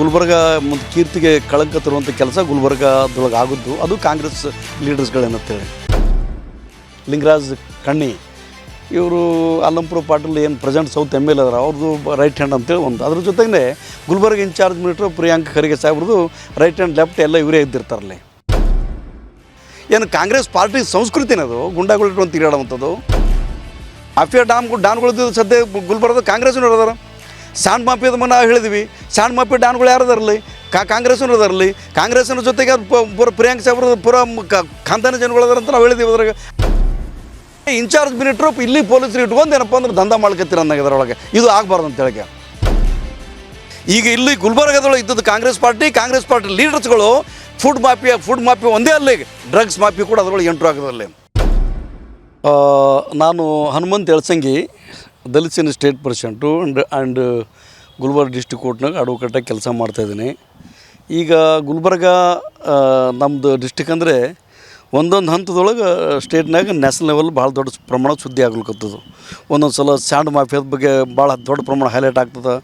ಗುಲ್ಬರ್ಗ ಮತ್ತು ಕೀರ್ತಿಗೆ ಕಳಂಕ ತರುವಂಥ ಕೆಲಸ ಗುಲ್ಬರ್ಗದೊಳಗೆ ಆಗುದ್ದು ಅದು ಕಾಂಗ್ರೆಸ್ ಲೀಡರ್ಸ್ಗಳೇನಂತೇಳಿ. ಲಿಂಗರಾಜ್ ಕಣ್ಣಿ, ಇವರು ಅಲ್ಲಂಪುರ ಪಾಟೀಲ್ ಏನು ಪ್ರೆಸೆಂಟ್ ಸೌತ್ ಎಂ ಎಲ್ ಅದರ ಅವ್ರದ್ದು ರೈಟ್ ಹ್ಯಾಂಡ್ ಅಂತೇಳಿ ಒಂದು. ಅದ್ರ ಜೊತೆಗೆ ಗುಲ್ಬರ್ಗ ಇನ್ಚಾರ್ಜ್ ಮಿನಿಟ್ರು ಪ್ರಿಯಾಂಕ್ ಖರ್ಗೆ ಸಾಹೇಬ್ರದ್ದು ರೈಟ್ ಹ್ಯಾಂಡ್ ಲೆಫ್ಟ್ ಎಲ್ಲ ಇವರೇ ಇದ್ದಿರ್ತಾರಲ್ಲಿ ಏನು ಕಾಂಗ್ರೆಸ್ ಪಾರ್ಟಿ ಸಂಸ್ಕೃತಿನದು ಗುಂಡಾಗಳಿಟ್ಟು ತಿರುಗಾಡುವಂಥದ್ದು. ಮಾಫಿಯಾ ಡ್ಯಾಮ್ ಡ್ಯಾಮ್ಗಳದ್ದು ಸದ್ಯ ಗುಲ್ಬರ್ಗದ ಕಾಂಗ್ರೆಸ್ನವ್ರು ಅದಾರ. ಸ್ಯಾಂಡ್ ಅದು ನಾವು ಹೇಳಿದ್ವಿ. ಸ್ಯಾಂಡ್ ಮಾಪಿ ಡಾನ್ಗಳು ಯಾರು ಅದರಲ್ಲಿ? ಕಾ ಕಾಂಗ್ರೆಸ್ನವ್ರು ಅದರಲ್ಲಿ. ಕಾಂಗ್ರೆಸ್ನ ಜೊತೆಗೆ ಪೂರ ಪ್ರಿಯಾಂಕ್ ಸಾಹೇಬ್ರ ಪೂರ ಖಾಂತಾನ ಜನಗಳು ಅದಾರ ಅಂತ ನಾವು ಹೇಳಿದ್ವಿ ಅದ್ರಾಗ ಇನ್ಚಾರ್ಜ್ ಮಿನಿಟ್ರು ಇಲ್ಲಿ ಪೊಲೀಸರು ಇಟ್ಕೊಂಡು ಏನಪ್ಪ ಅಂದ್ರೆ ದಂಧ ಮಾಡ್ಕತ್ತೀರ ಅಂದಾಗ ಇದರೊಳಗೆ. ಇದು ಆಗಬಾರ್ದು ಅಂತ ಹೇಳಕ್ಕೆ. ಈಗ ಇಲ್ಲಿ ಗುಲ್ಬರ್ಗದೊಳಗೆ ಇದ್ದದ್ದು ಕಾಂಗ್ರೆಸ್ ಪಾರ್ಟಿ ಕಾಂಗ್ರೆಸ್ ಪಾರ್ಟಿ ಲೀಡರ್ಸ್ಗಳು ಫುಡ್ ಮಾಫಿಯಾ ಫುಡ್ ಮಾಫಿಯಾ ಒಂದೇ ಅಲ್ಲಿ ಡ್ರಗ್ಸ್ ಮಾಫಿ ಕೂಡ ಅದರೊಳಗೆ ಎಂಟ್ರು ಆಗೋದಲ್ಲಿ ನಾನು ಹನುಮಂತ್ ಎಳ್ಸಂಗಿ ದಲಿತ state percent and and Gulbarga district ಕೋರ್ಟ್ನಾಗ ಅಡ್ವೊಕೇಟಾಗಿ ಕೆಲಸ ಮಾಡ್ತಾಯಿದ್ದೀನಿ ಈಗ ಗುಲ್ಬರ್ಗ ನಮ್ಮದು ಡಿಸ್ಟಿಕ್ ಅಂದರೆ ಒಂದೊಂದು ಹಂತದೊಳಗೆ ಸ್ಟೇಟ್ನಾಗ ನ್ಯಾಷನಲ್ ಲೆವೆಲ್ ಭಾಳ ದೊಡ್ಡ ಪ್ರಮಾಣ ಸುದ್ದಿ ಆಗ್ಲಿಕ್ಕತ್ತದು ಒಂದೊಂದು ಸಲ ಸ್ಯಾಂಡ್ ಮಾಫಿಯಾದ ಬಗ್ಗೆ ಭಾಳ ದೊಡ್ಡ ಪ್ರಮಾಣ ಹೈಲೈಟ್ ಆಗ್ತದೆ.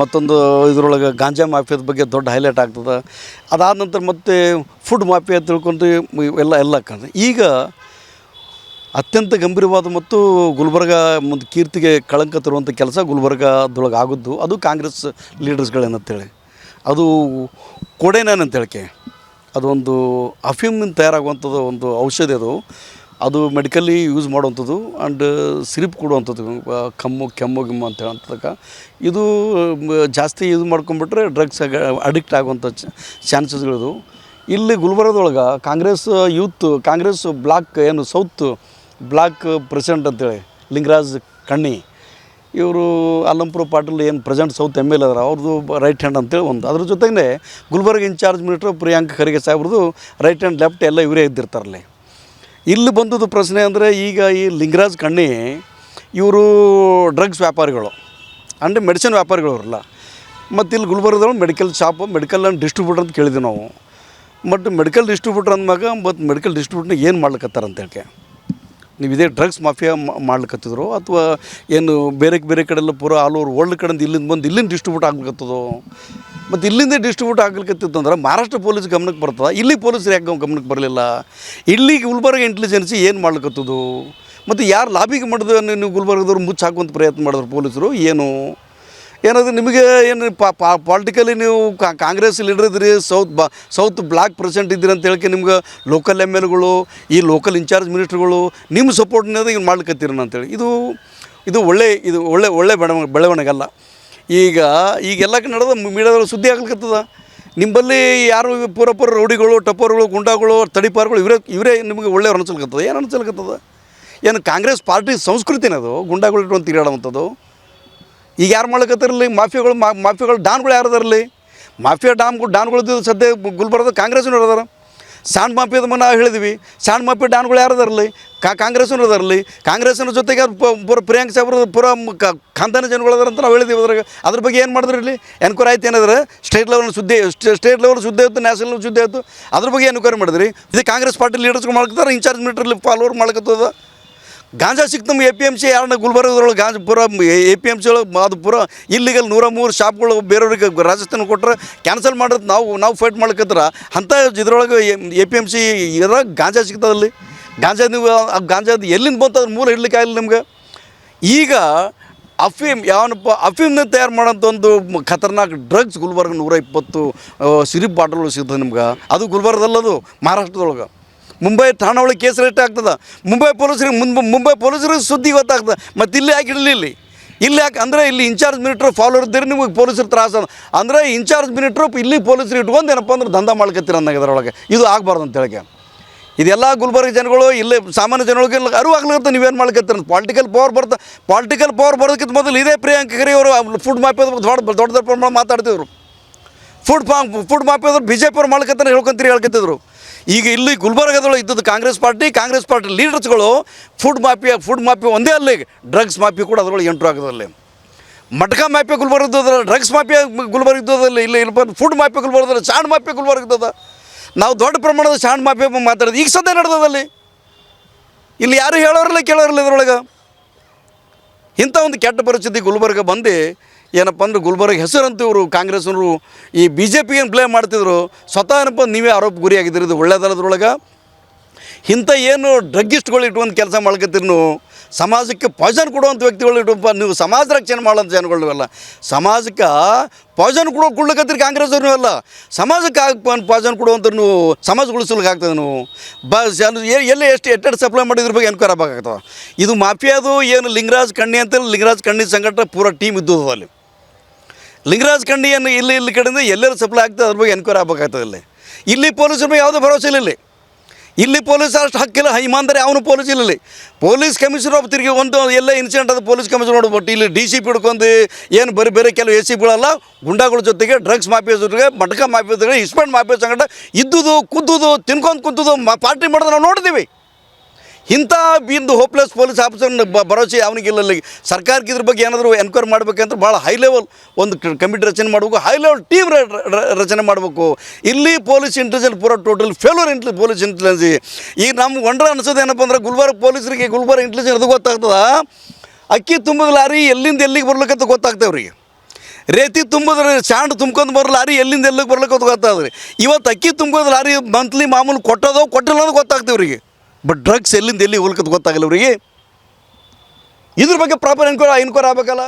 ಮತ್ತೊಂದು ಇದರೊಳಗೆ ಗಾಂಜಾ ಮಾಫಿಯಾದ ಬಗ್ಗೆ ದೊಡ್ಡ ಹೈಲೈಟ್ ಆಗ್ತದೆ. ಅದಾದ ನಂತರ ಮತ್ತೆ ಫುಡ್ ಮಾಫಿಯಾ ತಿಳ್ಕೊಂಡು ಎಲ್ಲ ಎಲ್ಲ ಈಗ ಅತ್ಯಂತ ಗಂಭೀರವಾದ ಮತ್ತು ಗುಲ್ಬರ್ಗ ಒಂದು ಕೀರ್ತಿಗೆ ಕಳಂಕ ತರುವಂಥ ಕೆಲಸ ಗುಲ್ಬರ್ಗದೊಳಗೆ ಅದು ಕಾಂಗ್ರೆಸ್ ಲೀಡರ್ಸ್ಗಳೇನಂತೇಳಿ. ಅದು ಹೇಳಿಕೆ ಅದೊಂದು ಅಫೀಮ್ನಿಂದ ತಯಾರಾಗುವಂಥದ್ದು ಒಂದು ಔಷಧಿ ಅದು. ಅದು ಮೆಡಿಕಲಿ ಯೂಸ್ ಮಾಡುವಂಥದ್ದು ಆ್ಯಂಡ್ ಸಿರಿಪ್ ಕೊಡುವಂಥದ್ದು ಕಮ್ಮು, ಕೆಮ್ಮು, ಗಿಮ್ಮು ಅಂತ ಹೇಳೋಂಥದಕ್ಕೆ. ಇದು ಜಾಸ್ತಿ ಯೂಸ್ ಮಾಡ್ಕೊಂಬಿಟ್ರೆ ಡ್ರಗ್ಸ್ ಅಡಿಕ್ಟ್ ಆಗುವಂಥ ಚಾನ್ಸಸ್ಗಳಿದು ಇಲ್ಲಿ ಗುಲ್ಬರ್ಗದೊಳಗೆ ಕಾಂಗ್ರೆಸ್ ಯೂತ್, ಕಾಂಗ್ರೆಸ್ ಬ್ಲಾಕ್ ಏನು ಸೌತ್ ಬ್ಲಾಕ್ ಪ್ರೆಸಿಡೆಂಟ್ ಅಂತೇಳಿ, ಲಿಂಗರಾಜ್ ಕಣ್ಣಿ, ಇವರು ಅಲ್ಲಂಪುರ ಪಾಟೀಲ್ ಏನು ಪ್ರೆಸೆಂಟ್ ಸೌತ್ ಎಂ ಎಲ್ ಅದರ ಅವ್ರದ್ದು ರೈಟ್ ಹ್ಯಾಂಡ್ ಅಂತೇಳಿ ಒಂದು. ಅದ್ರ ಜೊತೆಗೆ ಗುಲ್ಬರ್ಗ ಇನ್ಚಾರ್ಜ್ ಮಿನಿಸ್ಟ್ರು ಪ್ರಿಯಾಂಕ್ ಖರ್ಗೆ ಸಾಹೇಬ್ರದ್ದು ರೈಟ್ ಹ್ಯಾಂಡ್ ಲೆಫ್ಟ್ ಎಲ್ಲ ಇವರೇ ಇದ್ದಿರ್ತಾರಲ್ಲಿ. ಇಲ್ಲಿ ಬಂದದ್ದು ಪ್ರಶ್ನೆ ಅಂದರೆ ಈಗ ಈ ಲಿಂಗರಾಜ್ ಕಣ್ಣಿ, ಇವರು ಡ್ರಗ್ಸ್ ವ್ಯಾಪಾರಿಗಳು, ಅಂದರೆ ಮೆಡಿಸಿನ್ ವ್ಯಾಪಾರಿಗಳು ಅವರಲ್ಲ ಮತ್ತು ಇಲ್ಲಿ ಗುಲ್ಬರ್ಗದವ್ರು medical shop medical and distributor ಅಂತ ಕೇಳಿದ್ವಿ ನಾವು. ಬಟ್ ಮೆಡಿಕಲ್ ಡಿಸ್ಟ್ರಿಬ್ಯೂಟರ್ ಅಂದಾಗ ಮತ್ತು ಮೆಡಿಕಲ್ ಡಿಸ್ಟ್ರಿಬ್ಯೂಟ್ನ ಏನು ಮಾಡ್ಲಿಕತ್ತಾರ ಅಂತ ಹೇಳಿ ನೀವು ಇದೇ ಡ್ರಗ್ಸ್ ಮಾಫಿಯಾ ಮಾಡ್ಲಿಕ್ಕತ್ತಿದ್ರು ಅಥವಾ ಏನು ಬೇರೆ ಬೇರೆ ಕಡೆಲ್ಲ ಪೂರ ಆಲ್ ಓವರ್ ವರ್ಲ್ಡ್ ಕಡೆಯಿಂದ ಇಲ್ಲಿಂದ ಬಂದು ಇಲ್ಲಿಂದ ಡಿಸ್ಟ್ರಿಬ್ಯೂಟ್ ಆಗ್ಲಿಕ್ಕತ್ತದೋ ಮತ್ತು ಇಲ್ಲಿಂದೇ ಡಿಸ್ಟ್ರಿಬ್ಯೂಟ್ ಆಗ್ಲಿಕತ್ತಿತ್ತು ಅಂದ್ರೆ ಮಹಾರಾಷ್ಟ್ರ ಪೊಲೀಸ್ ಗಮನಕ್ಕೆ ಬರ್ತದೆ? ಇಲ್ಲಿ ಪೊಲೀಸರು ಯಾಕೆ ಗಮನಕ್ಕೆ ಬರಲಿಲ್ಲ? ಇಲ್ಲಿ ಗುಲ್ಬರ್ಗ ಇಂಟೆಲಿಜೆನ್ಸಿ ಏನು ಮಾಡ್ಲಿಕ್ಕತ್ತದು ಮತ್ತು ಯಾರು ಲಾಬಿಗೆ ಮಾಡಿದ್ರು ನೀವು ಗುಲ್ಬರ್ಗದವ್ರು ಮುಚ್ಚಾಕುವಂಥ ಪ್ರಯತ್ನ ಮಾಡಿದ್ರು ಪೊಲೀಸರು? ಏನು? ಏನಾದರೂ ನಿಮಗೆ ಏನು ಪಾಲಿಟಿಕಲಿ ನೀವು ಕಾಂಗ್ರೆಸ್ ಲೀಡರ್ ಇದ್ರಿ ಸೌತ್ ಬ, ಸೌತ್ ಬ್ಲಾಕ್ ಪ್ರೆಸಿಡೆಂಟ್ ಇದ್ದೀರಿ ಅಂತ ಹೇಳಕ್ಕೆ ನಿಮ್ಗೆ ಲೋಕಲ್ ಎಂ ಎಲ್ಗಳು ಈ ಲೋಕಲ್ ಇನ್ಚಾರ್ಜ್ ಮಿನಿಸ್ಟ್ರುಗಳು ನಿಮ್ಮ ಸಪೋರ್ಟ್ನದ ಈಗ ಮಾಡ್ಲಿಕತ್ತೀರನ ಅಂತೇಳಿ ಇದು ಇದು ಒಳ್ಳೆ ಇದು ಒಳ್ಳೆ ಒಳ್ಳೆ ಬೆಳವ ಬೆಳವಣಿಗೆ ಅಲ್ಲ ಈಗ, ಈಗೆಲ್ಲ ನಡೆದ ಮೀಡಿಯಾದಲ್ಲಿ ಸುದ್ದಿ ಆಗ್ಲಿಕ್ಕತ್ತದ ನಿಮ್ಮಲ್ಲಿ ಯಾರು ಪೂರ ಪೂರ ರೌಡಿಗಳು, ಟಪ್ಪರ್ಗಳು, ಗುಂಡಾಗಳು, ತಡಿಪಾರ್ಗಳು, ಇವರೇ ಇವರೇ ನಿಮಗೆ ಒಳ್ಳೆಯವ್ರು ಅನ್ಸಲ್ಕತ್ತದ? ಏನು ಅನ್ಸಲ್ಕತ್ತದ? ಏನು ಕಾಂಗ್ರೆಸ್ ಪಾರ್ಟಿ ಸಂಸ್ಕೃತಿನದು ಗುಂಡಾಗಳು ಇಟ್ಕೊಂಡು ತಿರುಗಾಡುವಂಥದ್ದು? ಈಗ ಯಾರು ಮಾಡ್ಲಿಕತ್ತಿರಲಿ? ಮಾಫಿಯಾಗಳು ಮಾಫಿಯಾಗಳು ಡಾನ್ಗಳು ಯಾರು ಮಾಫಿಯಾ ಡಾಮ್ಗಳು ಡಾನ್ಗಳದ್ದು ಸದ್ಯ ಗುಲ್ಬರ್ಗದ ಕಾಂಗ್ರೆಸ್ನವ್ರು ಅದಾರ. ಸ್ಯಾಂಡ್ ಮಾಫಿಯಾದ ಮನ ಹೇಳಿದ್ವಿ. ಸ್ಯಾಂಡ್ ಮಾಫಿ ಡಾನ್ಗಳು ಯಾರು ಅದಾರಲ್ಲಿ ಕಾ ಕಾಂಗ್ರೆಸ್ನವ್ರು ಅದಾರಲ್ಲಿ ಕಾಂಗ್ರೆಸ್ನ ಜೊತೆಗೆ ಪೂರ ಪ್ರಿಯಾಂಕ್ ಸಾಹೇಬ್ರ ಪೂರ ಖಾನ್ದಾನ ಜನಗಳು ಅದಾರ ಅಂತ ನಾವು ಹೇಳಿದ್ವಿ ಅದ್ರಾಗ. ಅದ್ರ ಬಗ್ಗೆ ಏನು ಮಾಡಿದ್ರಿ ಇಲ್ಲಿ? ಎನ್ಕ್ವೈರಿ ಆಯ್ತು ಏನಾದ್ರೆ? ಸ್ಟೇಟ್ ಲೆವೆಲ್ ಸುದ್ದಿ ಸ್ಟೇಟ್ ಲೆವೆಲ್ ಸುದ್ದಿ ಆಯಿತು, ನ್ಯಾಷನಲ್ ಸುದ್ದಿ ಆಯಿತು. ಅದ್ರ ಬಗ್ಗೆ ಎನ್ಕ್ವೈರಿ ಮಾಡಿದ್ರಿ? ಇದು ಕಾಂಗ್ರೆಸ್ ಪಾರ್ಟಿ ಲೀಡರ್ಸ್ಗಳು ಮಾಡ್ಕೊತಾರೆ ಇನ್ಚಾರ್ಜ್ ಮಿನಿಟ್ರಲ್ಲಿ ಫಾಲೋವರ್ ಮಾಡ್ಕೊತದ ಗಾಂಜಾ ಸಿಕ್ತು ನಮ್ಗೆ ಎ ಪಿ ಎಂ ಸಿ ಯಾರನ್ನ ಗುಲ್ಬರ್ಗದೊಳಗೆ ಗಾಂಜಾ ಪೂರ ಎ ಪಿ ಎಂ ಸಿ ಒಳಗೆ ಅದು ಪೂರ ಇಲ್ಲಿಗಲ್ ನೂರ ಮೂರು ಶಾಪ್ಗಳು ಬೇರೆಯವ್ರಿಗೆ ರಾಜಸ್ಥಾನ ಕೊಟ್ಟರೆ ಕ್ಯಾನ್ಸಲ್ ಮಾಡೋದು ನಾವು ನಾವು ಫೈಟ್ ಮಾಡ್ಕತ್ರ ಅಂಥ ಇದ್ರೊಳಗೆ ಎ ಪಿ ಎಂ ಸಿ ಇದ್ರಾಗ ಗಾಂಜಾ ಸಿಗ್ತದಲ್ಲಿ ಗಾಂಜಾ ನೀವು, ಆ ಗಾಂಜಾದ ಎಲ್ಲಿಂದ ಬಂತು ಅದ್ರ ಮೂಲ ಇಡ್ಲಿಕ್ಕೆ ಆಗಿಲ್ಲ ನಿಮ್ಗೆ. ಈಗ ಅಫೀಮ್ ಯಾವನಪ್ಪ, ಅಫೀಮ್ನ ತಯಾರು ಮಾಡೋಂಥ ಒಂದು ಖತರ್ನಾಕ್ ಡ್ರಗ್ಸ್ ಗುಲ್ಬರ್ಗ ನೂರ ಇಪ್ಪತ್ತು ಸಿರಿಪ್ ಬಾಟಲ್ಗಳು ಸಿಗ್ತದೆ ನಿಮ್ಗೆ. ಅದು ಗುಲ್ಬರ್ಗದಲ್ಲದು, ಮಹಾರಾಷ್ಟ್ರದೊಳಗೆ. ಮುಂಬೈ ಠಾಣಾ ಒಳಗೆ ಕೇಸ್ ರೇಟ್ ಆಗ್ತದೆ. ಮುಂಬೈ ಪೊಲೀಸರಿಗೆ ಮುಂಬ, ಮುಂಬೈ ಪೊಲೀಸರಿಗೆ ಸುದ್ದಿ ಗೊತ್ತಾಗ್ತದೆ. ಮತ್ತು ಇಲ್ಲಿ ಯಾಕೆ ಇಡಲಿ ಇಲ್ಲಿ? ಇಲ್ಲಿ ಯಾಕೆ, ಅಂದರೆ ಇಲ್ಲಿ ಇನ್ಚಾರ್ಜ್ ಮಿನಿಟ್ರು ಫಾಲೋ ಇದ್ದೀರಿ ನಿಮಗೆ ಪೊಲೀಸರು ತ್ರಾಸ ಅಂದರೆ ಇನ್ಚಾರ್ಜ್ ಮಿನಿಟ್ರು ಇಲ್ಲಿ ಪೊಲೀಸರು ಇಟ್ಕೊಂಡು ಏನಪ್ಪ ಅಂದ್ರೆ ದಂಧ ಮಾಡ್ಕೊತೀರ ಅಂದಾಗ ಇದರೊಳಗೆ ಇದು ಆಗಬಾರ್ದು ಅಂತ ಹೇಳಕ್ಕೆ. ಇದೆಲ್ಲ ಗುಲ್ಬರ್ಗ ಜನಗಳು ಇಲ್ಲಿ ಸಾಮಾನ್ಯ ಜನಗಳಿಗೆ ಅರಿವು ಆಗ್ಲಿಕ್ಕೆ ನೀವೇನು ಮಾಡ್ಕೊತೀರ ಪಾಲಿಟಿಕಲ್ ಪವರ್ ಬರ್ತಾ ಪಾಲಿಟಿಕಲ್ ಪವರ್ ಬರೋದಕ್ಕಿಂತ ಮೊದಲು ಇದೇ ಪ್ರಿಯಾಂಕ ಗಿರಿ ಅವರು ಫುಡ್ ಮಾಫಿಯಾದ ದೊಡ್ಡ ದೊಡ್ಡ ದೊಡ್ಡ ಪ್ರಮಾಣ ಮಾತಾಡ್ತಿದ್ರು. ಫುಡ್ ಫುಡ್ ಮಾಫಿಯಾದ್ರು ಬಿ ಜೆ ಪಿ ಅವ್ರು ಮಾಡ್ಕತ್ತಾರೆ ಹೇಳ್ಕೊಂತೀರಿ ಹೇಳ್ಕೊತಿದ್ರು ಈಗ ಇಲ್ಲಿ ಗುಲ್ಬರ್ಗದೊಳಗೆ ಇದ್ದದ್ದು ಕಾಂಗ್ರೆಸ್ ಪಾರ್ಟಿ ಕಾಂಗ್ರೆಸ್ ಪಾರ್ಟಿ ಲೀಡರ್ಸ್ಗಳು ಫುಡ್ ಮಾಫಿಯಾ ಫುಡ್ ಮಾಫಿಯಾ ಒಂದೇ ಅಲ್ಲ ಡ್ರಗ್ಸ್ ಮಾಫಿ ಕೂಡ ಅದರೊಳಗೆ ಎಂಟ್ರು ಆಗೋದಲ್ಲಿ ಮಟ್ಕ mafia Gulbarga drugs mafia Gulbarga ಇದ್ದದಲ್ಲಿ ಇಲ್ಲಿ ಇಲ್ಲಪ್ಪ ಫುಡ್ ಮಾಫಿಯಾ ಗುಲ್ಬರ್ಗದ ಚಾಂಡ್ ಮಾಫಿಯಾ ಗುಲ್ಬರ್ಗ ಇದ್ದದ ನಾವು ದೊಡ್ಡ ಪ್ರಮಾಣದ ಚಾಂಡ್ ಮಾಫಿಯಾ ಮಾತಾಡೋದು ಈಗ ಸದ್ಯ ನಡೆದದಲ್ಲಿ ಇಲ್ಲಿ ಯಾರು ಹೇಳೋರಲ್ಲ ಕೇಳೋರಲ್ಲ ಇದರೊಳಗೆ. ಇಂಥ ಒಂದು ಕೆಟ್ಟ ಪರಿಸ್ಥಿತಿ ಗುಲ್ಬರ್ಗ ಬಂದು ಏನಪ್ಪ ಅಂದ್ರೆ ಗುಲ್ಬರ್ಗ ಹೆಸರಂತೂ ಇವರು ಕಾಂಗ್ರೆಸ್ನವರು ಈ ಬಿ ಜೆ ಪಿಗೇನು ಬ್ಲೇಮ್ ಮಾಡ್ತಿದ್ರು? ಸ್ವತಃ ಏನಪ್ಪ ನೀವೇ ಆರೋಪ ಗುರಿಯಾಗಿದ್ದೀರಿ, ಇದು ಒಳ್ಳೆಯದಲ್ಲದ್ರೊಳಗೆ ಇಂಥ ಏನು ಡ್ರಗ್ಗಿಸ್ಟ್ಗಳು ಇಟ್ಕೊಂಡು ಕೆಲಸ ಮಾಡ್ಕೊತೀರಿ ಸಮಾಜಕ್ಕೆ ಪಾಯ್ಸನ್ ಕೊಡುವಂಥ ವ್ಯಕ್ತಿಗಳು ಇಟ್ಟು ನೀವು ಸಮಾಜ ರಕ್ಷಣೆ ಮಾಡೋಂಥ ಜನಗಳು ಅಲ್ಲ. ಸಮಾಜಕ್ಕೆ ಪಾಯ್ಸನ್ ಕೊಡೋ ಕೊಡ್ಲಿಕ್ಕತ್ತೀರಿ ಕಾಂಗ್ರೆಸ್ ಅಲ್ಲ. ಸಮಾಜಕ್ಕೆ ಪಾಯ್ಸನ್ ಕೊಡುವಂಥ ನೀವು ಸಮಾಜ ಉಳಿಸ್ಲಿಕ್ಕೆ ಆಗ್ತದೆ ನೀವು. ಜನ ಎಲ್ಲಿ ಎಷ್ಟು ಎಟ್ಟೆಟ್ಟು ಸಪ್ಲೈ ಮಾಡಿದ್ರ ಬಗ್ಗೆ ಎನ್ಕ್ವೈರ್ ಆಗಬೇಕಾಗ್ತದೆ. ಇದು ಮಾಫಿಯಾದು, ಏನು ಲಿಂಗರಾಜ್ ಕಣ್ಣಿ ಅಂತೇಳಿ ಲಿಂಗರಾಜ್ ಕಣ್ಣಿ ಸಂಘಟನೆ ಪೂರ ಟೀಮ್ ಇದ್ದದ್ದು ಅಲ್ಲಿ. ಲಿಂಗರಾಜ್ ಕಂಡಿಯನ್ನು ಇಲ್ಲಿ ಇಲ್ಲಿ ಕಡೆಯಿಂದ ಎಲ್ಲೆಲ್ಲಿ ಸಪ್ಲೈ ಆಗ್ತದೆ ಅದ್ರ ಬಗ್ಗೆ ಎನ್ಕ್ವೈರ್ ಆಗ್ಬೇಕಾಗ್ತದೆ ಇಲ್ಲಿ. ಇಲ್ಲಿ ಪೊಲೀಸರ ಯಾವುದೇ ಭರವಸೆ ಇಲ್ಲ ಇಲ್ಲಿ. ಇಲ್ಲಿ ಪೊಲೀಸ್ ಅಷ್ಟು ಹಕ್ಕಿಲ್ಲ ಹೈಮಾಂದರೆ ಅವನು ಪೊಲೀಸ್ ಇಲ್ಲ ಪೊಲೀಸ್ ಕಮಿಷನರ್ ಒಬ್ಬ ತಿರುಗಿ ಒಂದು ಎಲ್ಲ ಇನ್ಸಿಡೆಂಟ್ ಅದು ಪೊಲೀಸ್ ಕಮಿಷನರ್ ನೋಡ್ಬಿಟ್ಟು ಇಲ್ಲಿ ಡಿ ಸಿ ಪಿ ಹಿಡ್ಕೊಂಡು ಏನು ಬರೀ ಬೇರೆ ಕೆಲವು ಎ ಸಿ ಗುಂಡಾಗಳ ಜೊತೆಗೆ ಡ್ರಗ್ಸ್ ಮಾಫಿಯಾ ಜೊತೆಗೆ ಮಟಕ ಮಾಫಿಯಾ ಜೊತೆಗೆ ಇಸ್ಪೆಂಡ್ ಮಾಫಿಯಾ ಸಂಗಡ ಇದ್ದುದು, ಕುದ್ದುದು, ತಿನ್ಕೊಂಡು ಕುಂತುದು ಪಾರ್ಟಿ ಮಾಡೋದು ನಾವು ನೋಡಿದ್ದೀವಿ. ಇಂಥ ಬಿಂದು ಹೋಪ್ಲೆಸ್ ಪೊಲೀಸ್ ಆಫೀಸರ್ ಭರವಸೆ ಅವನಿಗಿಲ್ಲ. ಸರ್ಕಾರಕ್ಕೆ ಇದ್ರ ಬಗ್ಗೆ ಏನಾದರೂ ಎನ್ಕ್ವೈರಿ ಮಾಡಬೇಕಂದ್ರೆ ಭಾಳ ಹೈ ಲೆವೆಲ್ ಒಂದು ಕಮಿಟಿ ರಚನೆ ಮಾಡಬೇಕು. ಹೈ ಲೆವೆಲ್ ಟೀಮ್ ರಚನೆ ಮಾಡಬೇಕು. ಇಲ್ಲಿ ಪೊಲೀಸ್ ಇಂಟೆಲಿಜೆನ್ಸ್ ಪೂರ ಟೋಟಲ್ ಫೇಲ್ಯೂರ್ ಇಂಟ್ಲಿ ಪೊಲೀಸ್ ಇಂಟೆಲಿಜೆನ್ಸ್ ಈಗ ನಮ್ಗೆ ಒಂಡ್ರ ಅನ್ಸೋದು ಏನಪ್ಪ ಅಂದ್ರೆ ಗುಲ್ಬರ್ಗ ಪೊಲೀಸರಿಗೆ ಗುಲ್ಬರ್ಗ ಇಂಟೆಲಿಜೆನ್ಸ್ ಅದು ಗೊತ್ತಾಗ್ತದ? ಅಕ್ಕಿ ತುಂಬಿದ ಲಾರಿ ಎಲ್ಲಿಂದ ಎಲ್ಲಿಗೆ ಬರ್ಲಿಕ್ಕಂತ ಗೊತ್ತಾಗ್ತವೆ ಅವ್ರಿಗೆ. ರೇತಿ ತುಂಬಿದ್ರೆ ಸ್ಯಾಂಡ್ ತುಂಬ್ಕೊಂಡು ಬರೋ ಲಾರಿ ಎಲ್ಲಿಂದ ಎಲ್ಲಿಗೆ ಬರ್ಲಿಕ್ಕೆ ಗೊತ್ತಾಗ್ತದೆ. ಇವತ್ತು ಅಕ್ಕಿ ತುಂಬೋದು ಲಾರಿ ಮಂತ್ಲಿ ಮಾಮೂಲು ಕೊಟ್ಟೋದೋ ಕೊಟ್ಟಿಲ್ಲ ಅನ್ನೋದು ಗೊತ್ತಾಗ್ತದೆ ಇವ್ರಿಗೆ ಬಟ್ ಡ್ರಗ್ಸ್ ಎಲ್ಲಿಂದ ಎಲ್ಲಿ ಹೋಲ್ಕದ್ ಗೊತ್ತಾಗಲ್ಲ ಅವರಿಗೆ? ಇದ್ರ ಬಗ್ಗೆ ಪ್ರಾಪರ್ ಎನ್ಕ್ವೈರಿ ಎನ್ಕ್ವೈರಿ ಆಗ್ಬೇಕಲ್ಲ?